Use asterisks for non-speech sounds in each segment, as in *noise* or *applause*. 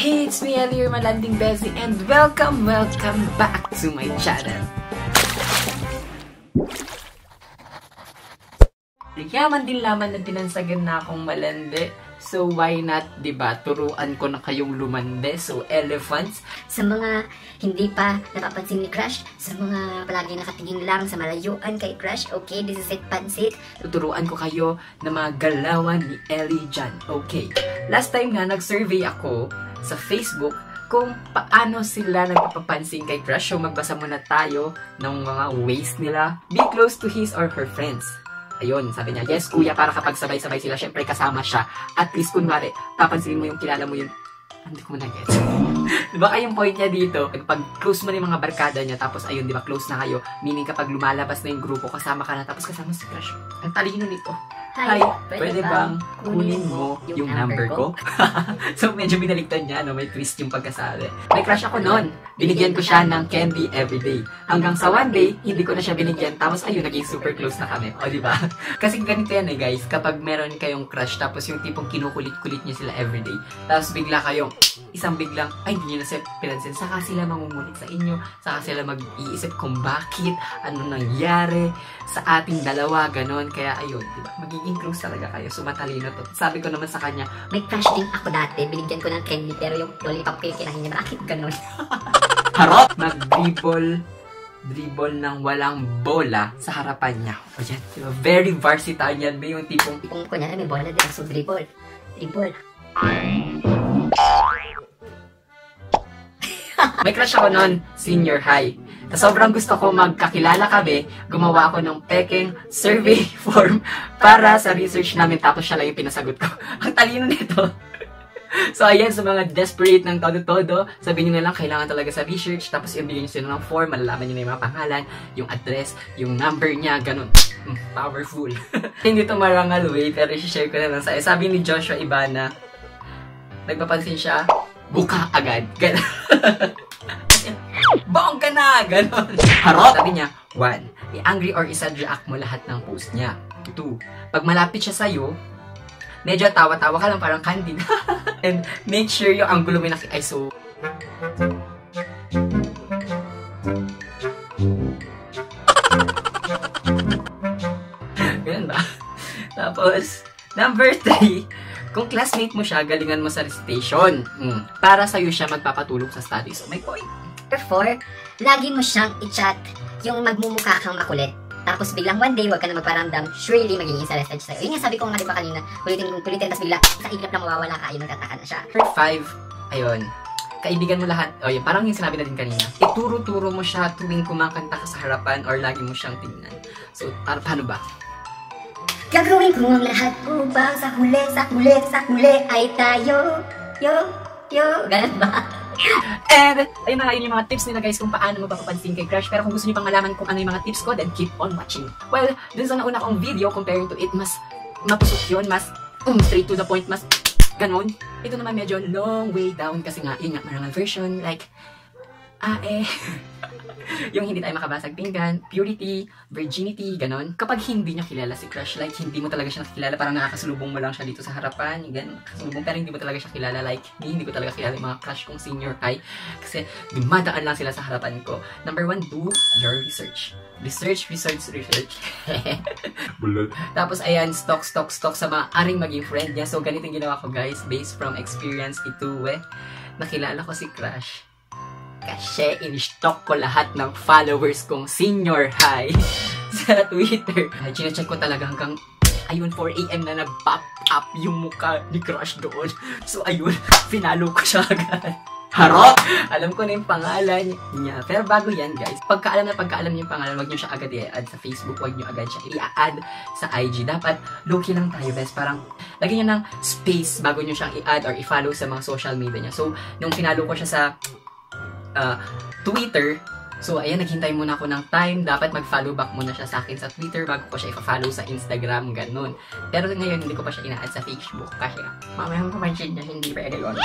Hey, it's me, Ellie, your malanding Bessie, and welcome, welcome back to my channel. Yaman din laman na tinansagan na akong malandi. So, why not, ba? Turuan ko na kayong lumande. So, elephants. Sa mga hindi pa napapansin ni Crush, sa mga palagi nakatingin lang sa malayuan kay Crush, okay, this is it, pansit. Tuturuan ko kayo na mga galawan ni Ellie dyan. Okay. Last time nga, nag-survey ako sa Facebook kung paano sila nagpapapansin kay crush. So, magbasa muna tayo ng mga ways nila. Be close to his or her friends. Ayun, sabi niya, yes kuya, para kapag sabay-sabay sila, syempre kasama siya. At least, kunwari, papansinin mo yung kilala mo yung hindi ko na get. *laughs* di ba yung point niya dito? Pag close mo na yung mga barkada niya, tapos ayun, di ba, close na kayo. Meaning kapag lumalabas na yung grupo, kasama ka na, tapos kasama si crush. Ang talino nito. Hi, pwede, bang kunin mo yung, number ko? *laughs* so, medyo binaligtad niya, no? may twist yung pagkasabi. May crush ako noon. Binigyan ko siya ng candy everyday. Hanggang sa one day, hindi ko na siya binigyan. Tapos, ayun, naging super close na kami. O, di ba? *laughs* Kasi ganito yan eh, guys. Kapag meron kayong crush, tapos yung tipong kinukulit-kulit niyo sila everyday, tapos bigla kayong isang biglang, ay, hindi niyo na siya pinansin. Saka sila mamumulit sa inyo. Saka sila mag-iisip kung bakit, ano nangyari sa ating dalawa, ganon. Kaya, ayun, di ba? Magiging close talaga kayo. So, matalino to. Sabi ko naman sa kanya, May crush din ako dati, binigyan ko ng candy, pero yung lollipop ko yung kinahin niya, bakit ganun? *laughs* harot! Mag-dribble dribble ng walang bola sa harapan niya. O yan, di ba? Very versatile yan. May yung tipong, Kung kunya may bola din, so dribble. Dribble. May crush ako noon, senior high. Sa sobrang gusto ko magkakilala kami, gumawa ako ng peking survey *laughs* form para sa research namin tapos siya lang yung pinasagot ko. *laughs* Ang talino nito. So, ayan, sa mga desperate ng todo-todo, sabihin nyo na lang, kailangan talaga sa research, tapos ibigay nyo sila ng form, malalaman nyo na yung mga pangalan, yung address, yung number niya, ganun. Mm, powerful. *laughs* Hindi to marangal way, pero i-share ko na lang sa Sabi ni Joshua Ibana, nagpapansin siya, buka agad. Ganun. *laughs* Bong ka na! Ganon. Harot! Sabi niya, one, i-angry or isa react mo lahat ng post niya. Two, pag malapit siya sa'yo, medyo tawa-tawa ka lang parang candid. *laughs* And make sure yung angulo mo naki... Ay, so... *laughs* Ganun ba? Tapos, number three, kung classmate mo siya, galingan mo sa recitation. Hmm. Para sa'yo siya magpapatulong sa studies. So, may point. Number 4, lagi mo siyang i-chat yung magmumukha kang makulit. Tapos biglang one day, wag ka na magparamdam, surely magiging interested sa'yo. Yun nga sabi ko nga diba kanina, kulitin kong kulitin, tapos bigla, sa iglap na mawawala ka, ayun, nagtataka na siya. Number five, ayun, kaibigan mo lahat, o yun, parang yung sinabi natin kanina, ituro-turo mo siya tuwing kumakanta ka sa harapan or lagi mo siyang tingnan. So, para, paano ba? Gagawin ko ang lahat upang sa huli, sa huli, sa huli ay tayo. Yo, yo, ganun ba? And, ayun na nga yun yung mga tips nila guys kung paano mapapapansin kay crush. Pero kung gusto niyo pang malaman kung ano yung mga tips ko, then keep on watching. Well, dun sa nauna kong video, comparing to it, mas mapusok yun, mas um, straight to the point, mas ganun. Ito naman medyo long way down kasi nga, yun nga, marangal version, like, ah *laughs* eh, yung hindi tayo makabasag pinggan, purity, virginity, ganon. Kapag hindi niya kilala si crush, like hindi mo talaga siya nakilala, parang nakakasalubong mo lang siya dito sa harapan, yung ganon, kasalubong, pero hindi mo talaga siya kilala, like, hindi, hindi ko talaga kilala yung mga crush kong senior high, kasi dumadaan lang sila sa harapan ko. Number one, do your research. Research, research, research. *laughs* Tapos ayan, stock, stock, stock sa mga aring maging friend niya. So ganito yung ginawa ko guys, based from experience ito eh. Nakilala ko si Crush. Kasi in-stock ko lahat ng followers kong senior high *laughs* sa Twitter. Ay, chinecheck ko talaga hanggang ayun, 4am na nag-pop up yung mukha ni Crush doon. *laughs* So ayun, *laughs* finalo ko siya agad. Harot! Alam ko na yung pangalan niya. Pero bago yan, guys, pagkaalam na pagkaalam niyo yung pangalan, wag niyo siya agad i-add sa Facebook, wag niyo agad siya i-add sa IG. Dapat, low-key lang tayo, best. Parang, lagyan niyo ng space bago niyo siyang i-add or i-follow sa mga social media niya. So, nung finalo ko siya sa uh, Twitter, So, ayan, naghintay muna ako ng time. Dapat mag-follow back muna siya sa akin sa Twitter bago ko siya i-follow sa Instagram, ganun. Pero ngayon, hindi ko pa siya ina-add sa Facebook kasi mamaya mo pamansin niya, hindi pwede yun. *laughs*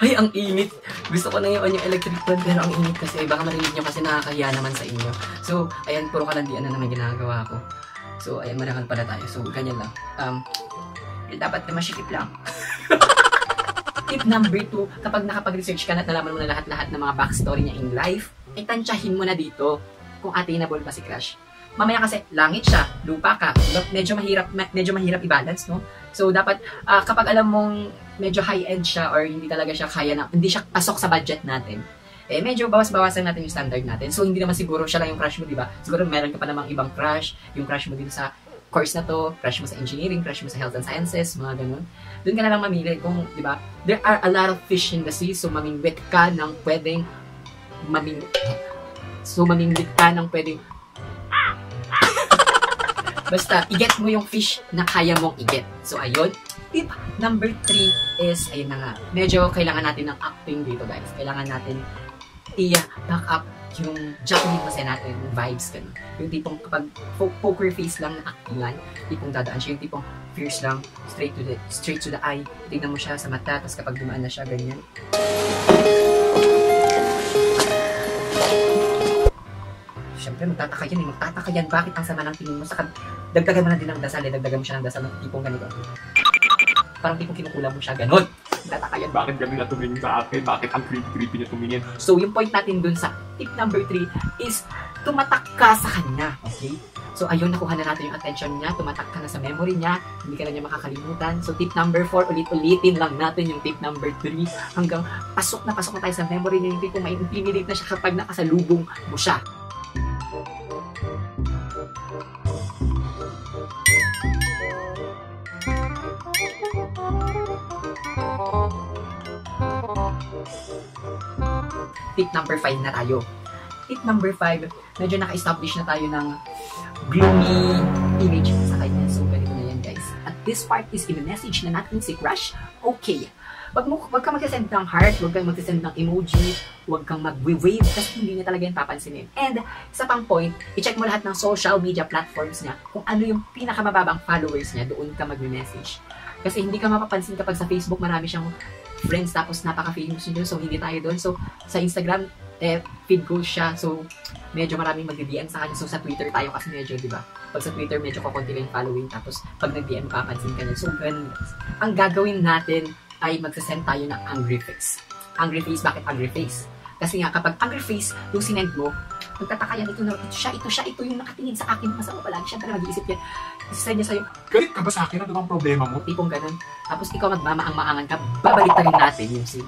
Ay, ang init. Gusto ko na yung, yung electric fan, pero ang init kasi baka marinig nyo kasi nakakahiya naman sa inyo. So, ayan, puro kalandian na naman ginagawa ko. So, ayan, marangal pala tayo. So, ganyan lang. Um, dapat na masikip lang. *laughs* Tip number two, kapag nakapag-research ka na at nalaman mo na lahat-lahat ng mga backstory niya in life, ay tansyahin mo na dito kung attainable ba si Crush. Mamaya kasi langit siya, lupa ka, medyo mahirap medyo mahirap i-balance, no? So dapat uh, kapag alam mong medyo high-end siya or hindi talaga siya kaya na, hindi siya pasok sa budget natin, eh medyo bawas-bawasan natin yung standard natin. So hindi naman siguro siya lang yung crush mo, di ba? Siguro meron ka pa namang ibang crush, yung crush mo dito sa course na to, crush mo sa engineering, crush mo sa health and sciences, mga ganun. Doon ka na lang mamili kung, di ba? There are a lot of fish in the sea, so mamingwit ka ng pwedeng maming So mamingwit ka ng pwedeng *laughs* Basta, i-get mo yung fish na kaya mong i-get. So, ayun. Tip number 3 is, ayun na nga, medyo kailangan natin ng acting dito, guys. Kailangan natin i-back up yung Jacqueline Jose natin, yung vibes ka Yung tipong kapag po- poker face lang na actingan, tipong dadaan siya, yung tipong fierce lang, straight to the straight to the eye. Tingnan mo siya sa mata, tapos kapag dumaan na siya, ganyan. Siyempre, magtataka yan eh. Magtataka yan. Bakit ang sama ng tingin mo? Saka, dagdagan mo na din ng dasal eh. Dagdagan mo siya ng dasal ng tipong ganito. Parang tipong kinukulang mo siya. Ganon. Magtataka yan. Bakit kami na tumingin sa akin? Bakit ang creepy-creepy niya tumingin? So, yung point natin dun sa tip number 3 is tumatak ka sa kanya. Okay? So, ayun, nakuha na natin yung attention niya. Tumatak ka na sa memory niya. Hindi ka na niya makakalimutan. So, tip number 4, ulit-ulitin lang natin yung tip number 3 hanggang pasok na pasok na tayo sa memory niya. Yung tipong may intimidate na siya kapag nakasalubong mo siya. Tip number 5 na tayo. Tip number 5, medyo naka-establish na tayo ng gloomy image sa kanya. So, ganito na yan, guys. At this part is in-message na natin si Crush. Okay. Wag, mo, wag kang mag-send ng heart, wag kang mag-send ng emoji, wag kang mag-wave kasi hindi niya talaga yung papansinin. And sa pang point, i-check mo lahat ng social media platforms niya kung ano yung pinakamababang followers niya, doon ka mag-message. Kasi hindi ka mapapansin kapag sa Facebook marami siyang friends tapos napaka-famous nyo so hindi tayo doon. So sa Instagram, eh, feed goals siya. So medyo maraming mag-DM sa kanya. So sa Twitter tayo kasi medyo, di ba? Pag sa Twitter medyo kukunti lang following tapos pag nag-DM papansin ka niya. So ganun. Ang gagawin natin ay magsasend tayo ng angry face. Angry face, bakit angry face? Kasi nga, kapag angry face, yung sinend mo, magtataka yan, ito, na, ito siya, ito siya, ito yung nakatingin sa akin, masama palagi, syempre mag-iisip yan. Isasend niya sa'yo, Galit ka ba sa akin? Ano bang problema mo? tipong ganun. Tapos ikaw magmamaang-maangan ka, babalik na rin natin yung si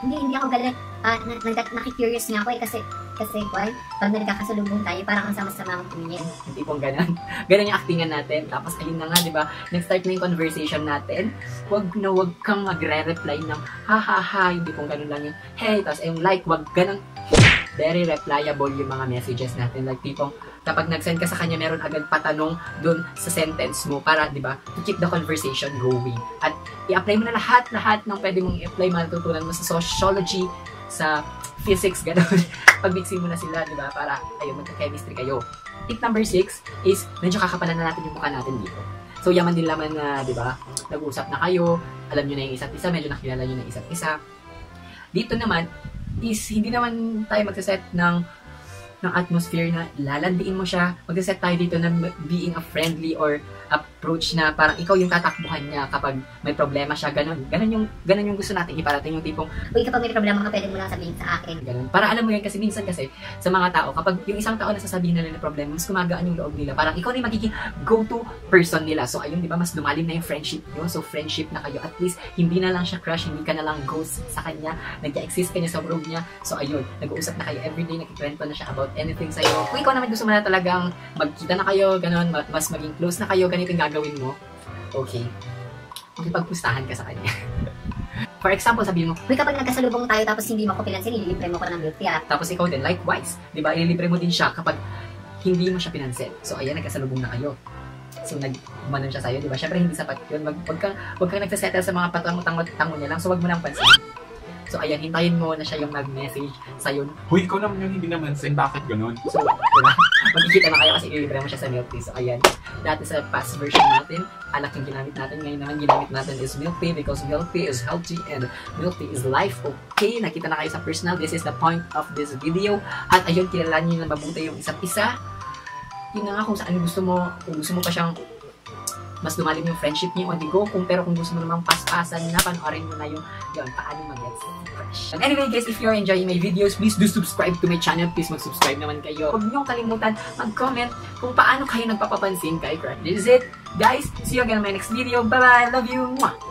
Hindi, hindi ako galit. Ah, na, na, nakikurious nga ako eh kasi, kasi, why? Pag nagkakasalubong tayo, parang ang sama-sama ang tumingin. yung *laughs* tipong ganun. ganun yung actingan natin. Tapos ayun na nga, di ba? Nag-start na yung conversation natin. Huwag na huwag kang magre-reply ng ha ha ha, yung tipong ganun lang yung hey, tapos yung like, huwag ganun. Very replyable yung mga messages natin. Like tipong kapag nag-send ka sa kanya, meron agad patanong dun sa sentence mo para, di ba, to keep the conversation going. At i-apply mo na lahat-lahat ng pwede mong i-apply, matutunan mo sa sociology, sa physics, *laughs* gano'n. Pag-mixin mo na sila, di ba, para, ayun, magka-chemistry kayo. Tip number 6 is, medyo kakapalan na natin yung mukha natin dito. So, yaman din laman na, di ba, nag-usap na kayo, alam nyo na yung isa't isa, medyo nakilala nyo na isa't isa. Dito naman, is hindi naman tayo magsaset ng ng atmosphere na lalandiin mo siya. Magsaset tayo dito na being a friendly or approach na parang ikaw yung tatakbuhan niya kapag may problema siya. Ganon. Ganon yung, ganon yung gusto natin iparating yung tipong Uy, kapag may problema ka, pwede mo lang sabihin sa akin. Ganun. Para alam mo yan kasi minsan kasi sa mga tao, kapag yung isang tao na sasabihin nila ng problema, mas kumagaan yung loob nila. Parang ikaw na yung magiging go-to person nila. So ayun, di ba, mas lumalim na yung friendship nyo. So friendship na kayo. At least, hindi na lang siya crush, hindi ka na lang ghost sa kanya. Nag-exist ka niya sa room niya. So ayun, nag-uusap na kayo everyday, nagkikwento na siya about anything sa'yo. Kung ikaw naman gusto mo na talagang magkita na kayo, ganun, ma- mas maging close na kayo, ganito yung gagawin mo. Okay. Makipagpustahan ka sa kanya. *laughs* For example, sabihin mo, Uy, kapag nagkasalubong tayo tapos hindi mo ko pinansin, ililibre mo ko ng milk tea. ah. Tapos ikaw din, likewise. Di ba? Ililibre mo din siya kapag hindi mo siya pinansin. So, ayan, nagkasalubong na kayo. So, nag umanon siya sa'yo, di ba? Siyempre, hindi sapat yun. Mag, wag kang, wag kang nagsasettle sa mga patango-tango niya lang. So, wag mo nang pansin. So, ayan, hintayin mo na siya yung nag-message sa'yo. Huy, ikaw naman yung hindi naman sin. Bakit ganun? So, di ba? Magkikita na kayo kasi ililibre mo siya sa milk tea. So, ayan. Dati sa past version natin, anak yung ginamit natin. Ngayon naman, ginamit natin is milk tea because milk tea is healthy and milk tea is life. Okay, nakita na kayo sa personal. This is the point of this video. At ayun, kilala niyo na mabuti yung isa't isa. Yun na nga kung saan gusto mo, kung gusto mo pa siyang mas lumalim yung friendship niyo, o di go kung pero kung gusto mo namang paspasan na, panoorin mo na yung, yun, paano mag-get crush. And anyway guys, if you're enjoying my videos, please do subscribe to my channel. Please mag-subscribe naman kayo. Huwag niyong kalimutan mag-comment kung paano kayo nagpapapansin kay crush. This is it. Guys, see you again in my next video. Bye-bye. Love you. Mwah!